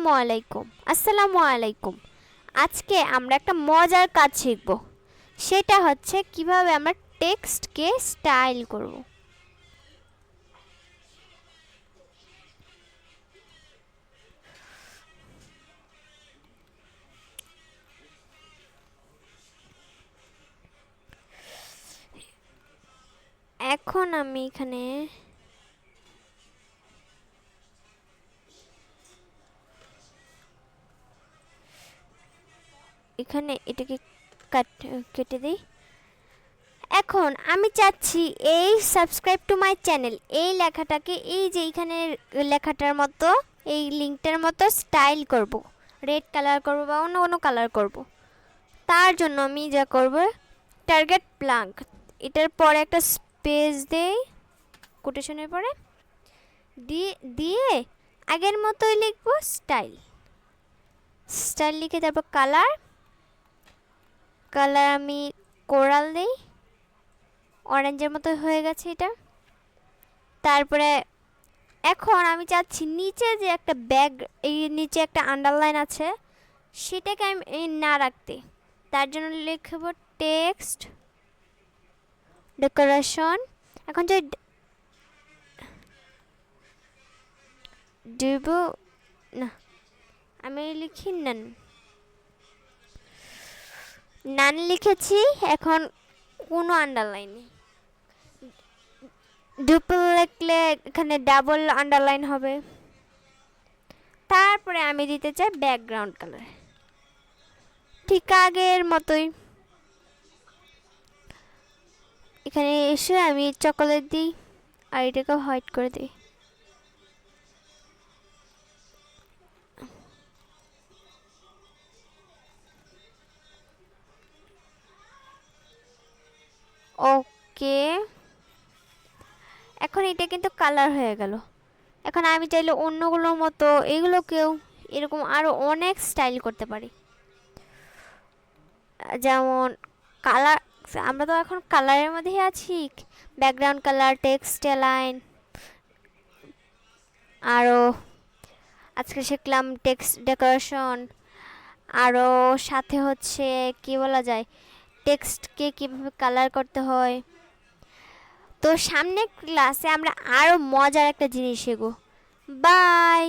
আসসালামু আলাইকুম। আসসালামু আলাইকুম। আজকে আমরা একটা মজার কাজ শিখব। সেটা হচ্ছে কীভাবে আমরা টেক্সটকে স্টাইল করব। এখন আমি এখানে এখানে এটাকে কাট, কেটে দিই। এখন আমি চাচ্ছি এই সাবস্ক্রাইব টু মাই চ্যানেল এই লেখাটাকে, এই যে এইখানে লেখাটার মতো, এই লিঙ্কটার মতো স্টাইল করব। রেড কালার করব বা অন্য কোনো কালার করব। তার জন্য আমি যা করব টার্গেট ব্লাঙ্ক এটার পরে একটা স্পেস দেই কোটেশনের পরে। দিয়ে দিয়ে আগের মতোই লিখব স্টাইল স্টাইল লিখে তারপর কালার কালার আমি কোরাল দিই। অরেঞ্জের মতো হয়ে গেছে এটা। তারপরে এখন আমি চাচ্ছি নিচে যে একটা ব্যাগ এই নিচে একটা আন্ডারলাইন আছে, সেটাকে আমি না রাখতে। তার জন্য লিখব টেক্সট ডেকোরেশন এখন যে ডিব না, আমি লিখি নেন নান লিখেছি, এখন কোনো আন্ডারলাইন নেই। ডুপল লিখলে এখানে ডাবল আন্ডারলাইন হবে। তারপরে আমি দিতে চাই ব্যাকগ্রাউন্ড কালার ঠিক আগের মতোই। এখানে এসে আমি চকোলেট দিই, আর এটাকে হোয়াইট করে দিই। ওকে। এখন এটা কিন্তু কালার হয়ে গেল। এখন আমি চাইলে অন্যগুলোর মতো এগুলোকেও এরকম আরও অনেক স্টাইল করতে পারি। যেমন কালার, আমরা তো এখন কালারের মধ্যেই আছি। ব্যাকগ্রাউন্ড কালার, টেক্সট লাইন আরও আজকে শিখলাম টেক্সট ডেকোরেশন। আরও সাথে হচ্ছে, কি বলা যায়? টেক্সটকে কীভাবে কালার করতে হয়। তো সামনের ক্লাসে আমরা আরও মজার একটা জিনিস শেখো বাই